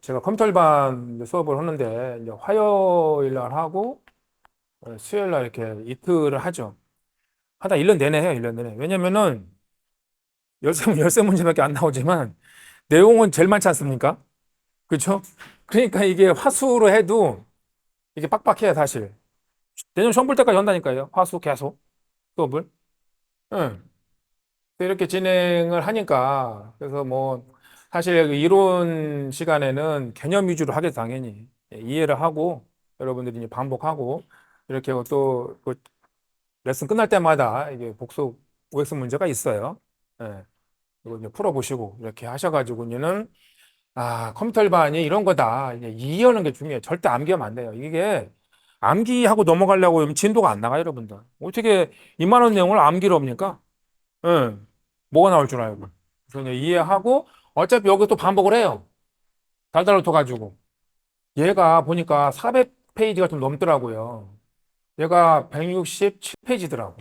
제가 컴퓨터반 수업을 하는데 이제 화요일 날 하고 어, 수요일 날 이렇게 이틀을 하죠. 하다 1년 내내 해요, 1년 내내. 왜냐면은 열세, 열세 문제밖에 안 나오지만 내용은 제일 많지 않습니까? 그렇죠? 그러니까 이게 화수로 해도 이게 빡빡해요, 사실. 내년 시험 볼 때까지 한다니까요. 화수 계속 수업을. 응. 이렇게 진행을 하니까 그래서 뭐 사실 그 이론 시간에는 개념 위주로 하겠죠, 당연히. 예, 이해를 하고 여러분들이 이제 반복하고 이렇게 하고 또그 레슨 끝날 때마다 이게 복수 OX 문제가 있어요. 예. 이거 이제 풀어보시고 이렇게 하셔가지고 이제는 아 컴퓨터 일반이 이런 거다. 이제 이해하는 게 중요해요. 절대 암기하면 안 돼요. 이게 암기하고 넘어가려고 진도가 안 나가요, 여러분들. 어떻게 이만한 내용을 암기를 합니까? 예. 뭐가 나올 줄 알고. 그래서 이해하고 어차피 여기 또 반복을 해요. 달달로 터 가지고. 얘가 보니까 400페이지가 좀 넘더라고요. 얘가 167페이지더라고.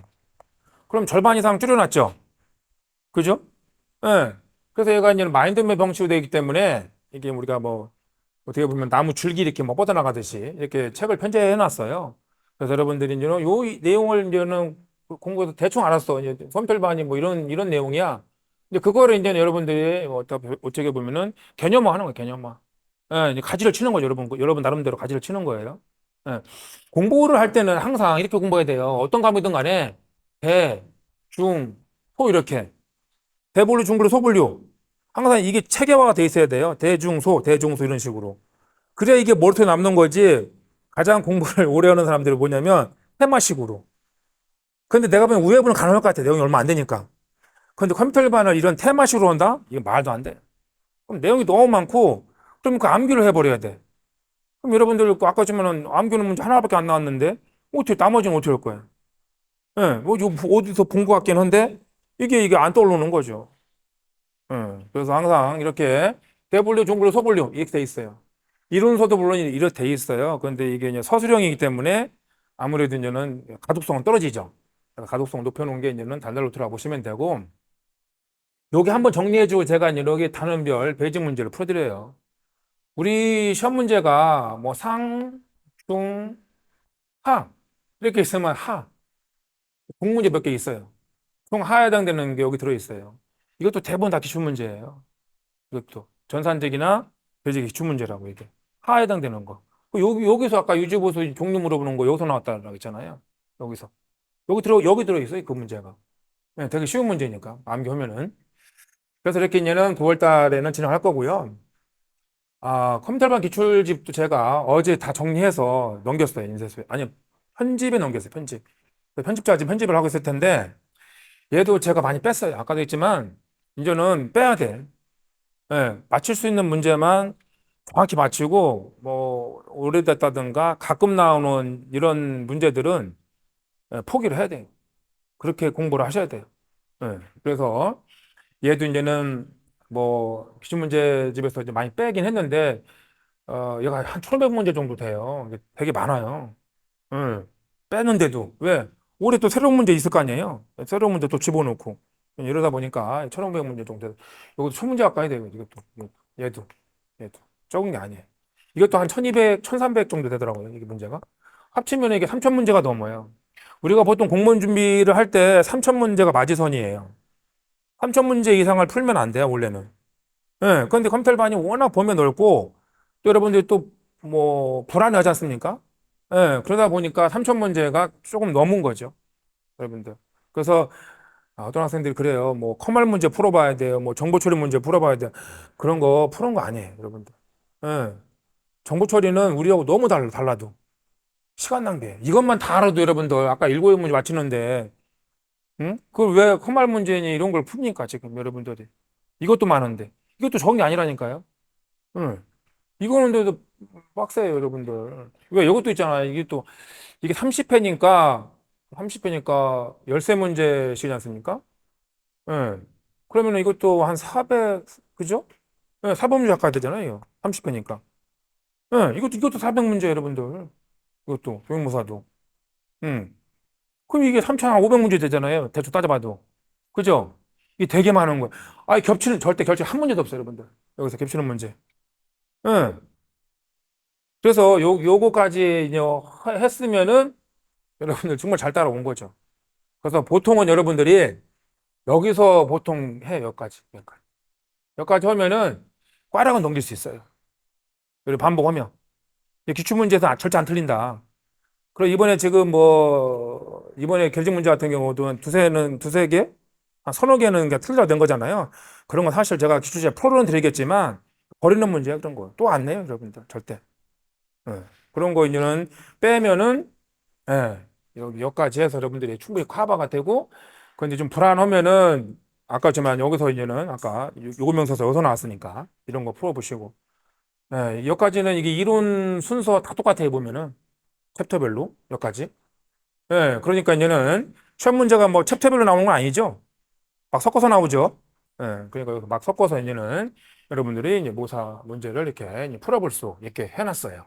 그럼 절반 이상 줄여놨죠? 그죠? 예. 그래서 얘가 이제 마인드맵 형식으로 되어 있기 때문에 이게 우리가 뭐 어떻게 보면 나무 줄기 이렇게 뭐 뻗어나가듯이 이렇게 책을 편제해 놨어요. 그래서 여러분들이 이제 요 내용을 이제는 공부해서 대충 알았어. 이제 컴퓨터반이 뭐 이런 이런 내용이야. 이제 그거를 이제 여러분들이 뭐 어떻게 어떻게 보면은 개념화 하는 거예요. 개념화. 예, 가지를 치는 거죠, 여러분. 여러분 나름대로 가지를 치는 거예요. 예. 공부를 할 때는 항상 이렇게 공부해야 돼요. 어떤 과목이든 간에 대, 중, 소 이렇게 대분류, 중분류, 소분류 항상 이게 체계화가 돼 있어야 돼요. 대중 소, 대중 소 이런 식으로. 그래야 이게 머리통에 남는 거지. 가장 공부를 오래 하는 사람들이 뭐냐면 테마식으로. 근데 내가 보면 우회분은 가능할 것 같아. 내용이 얼마 안 되니까. 근데 컴퓨터 일반을 이런 테마식으로 한다? 이게 말도 안 돼. 그럼 내용이 너무 많고, 그럼 그 암기를 해버려야 돼. 그럼 여러분들 그 아까 주면은 암기는 문제 하나밖에 안 나왔는데, 어떻게, 나머지는 어떻게 할 거야? 예, 뭐, 이거 어디서 본 것 같긴 한데, 이게, 이게 안 떠오르는 거죠. 예, 그래서 항상 이렇게 대분류, 중분류, 소분류, 이렇게 돼 있어요. 이론서도 물론 이렇게 돼 있어요. 그런데 이게 이제 서술형이기 때문에 아무래도 이제는 가독성은 떨어지죠. 가독성 높여놓은 게 이제는 단달로트라고 보시면 되고, 여기 한번 정리해주고 제가 여기 단원별 베이직 문제를 풀어드려요. 우리 시험 문제가 뭐 상, 중, 하 이렇게 있으면 하 공문제 몇 개 있어요. 총 하에 해당되는 게 여기 들어 있어요. 이것도 대부분 다 기출 문제예요. 이것도 전산적이나 배직 기출 문제라고 이게 하에 해당되는 거. 그 여기 여기서 아까 유지보수 종류 물어보는 거 여기서 나왔다고 했잖아요. 여기서 여기 들어 여기 들어 있어요 그 문제가. 네, 되게 쉬운 문제니까 암기하면은. 그래서 이렇게 이제는 9월 달에는 진행할 거고요. 아, 컴퓨터반 기출집도 제가 어제 다 정리해서 넘겼어요, 인쇄소에. 아니, 편집에 넘겼어요, 편집. 편집자 지금 편집을 하고 있을 텐데, 얘도 제가 많이 뺐어요. 아까도 했지만, 이제는 빼야 돼. 예, 맞출 수 있는 문제만 정확히 맞추고, 뭐, 오래됐다든가, 가끔 나오는 이런 문제들은 예, 포기를 해야 돼요. 그렇게 공부를 하셔야 돼요. 예, 그래서 얘도 이제는 뭐 기출문제집에서 이제 많이 빼긴 했는데 어 얘가 한 1,500문제 정도 돼요. 되게 많아요. 응. 빼는데도 왜? 올해 또 새로운 문제 있을 거 아니에요? 새로운 문제 또 집어넣고 이러다 보니까 1,500문제 정도 돼요. 이것도 초문제학 가야 돼요. 이것도. 얘도 얘도 적은 게 아니에요. 이것도 한 1,200, 1,300 정도 되더라고요. 이게 문제가 합치면 이게 3,000문제가 넘어요. 우리가 보통 공무원 준비를 할 때 3,000문제가 마지선이에요. 3,000문제 이상을 풀면 안 돼요, 원래는. 예, 그런데 컴퓨터반이 워낙 범위 넓고, 또 여러분들이 또, 뭐, 불안해하지 않습니까? 예, 그러다 보니까 3,000문제가 조금 넘은 거죠. 여러분들. 그래서, 아, 어떤 학생들이 그래요. 뭐, 커말 문제 풀어봐야 돼요. 뭐, 정보 처리 문제 풀어봐야 돼요. 그런 거 푸는 거 아니에요, 여러분들. 예. 정보 처리는 우리하고 너무 달라, 달라도. 시간 낭비해. 이것만 다 알아도 여러분들, 아까 일곱 문제 맞히는데, 응? 그걸 왜 컴말 문제니 이런 걸 풉니까 지금 여러분들이 이것도 많은데 이것도 게 아니라니까요 응. 이거는 도 빡세요 여러분들 왜 이것도 있잖아요 이게 또 이게 30회니까 30회니까 13문제씩이지 않습니까 예. 그러면 이것도 한 400, 그죠? 예, 400문제 가까이 되잖아요 30회니까 예, 이것도 이것도 400문제 여러분들 이것도 교육무사도 응. 그럼 이게 3,500문제 되잖아요. 대충 따져봐도. 그죠? 이게 되게 많은 거예요. 아니, 겹치는, 절대 겹치는 한 문제도 없어요, 여러분들. 여기서 겹치는 문제. 예. 그래서 요, 요거까지 했으면은 여러분들 정말 잘 따라온 거죠. 그래서 보통은 여러분들이 여기서 보통 해, 여기까지. 여기까지. 여기까지 하면은 꽈락은 넘길 수 있어요. 그리고 반복하면. 기출문제에서 절대 안 틀린다. 그리고 이번에 지금 뭐, 이번에 결집 문제 같은 경우도 두세는, 두세 개? 한 서너 개는 그냥 틀려 된 거잖아요. 그런 건 사실 제가 기출제 프로는 드리겠지만, 버리는 문제야, 그런 거. 또 안 내요, 여러분들. 절대. 예. 그런 거 이제는 빼면은, 예, 여기, 여기까지 해서 여러분들이 충분히 커버가 되고, 근데 좀 불안하면은, 아까 지만 여기서 이제는, 아까 요구명사서 여기서 나왔으니까, 이런 거 풀어보시고, 예, 여기까지는 이게 이론 순서 다 똑같아 보면은, 챕터별로, 여기까지. 예, 그러니까 이제는, 시험 문제가 뭐 챕터별로 나오는 건 아니죠? 막 섞어서 나오죠? 예, 그러니까 여기서 막 섞어서 이제는 여러분들이 이제 모사 문제를 이렇게 풀어볼 수 있게 해놨어요.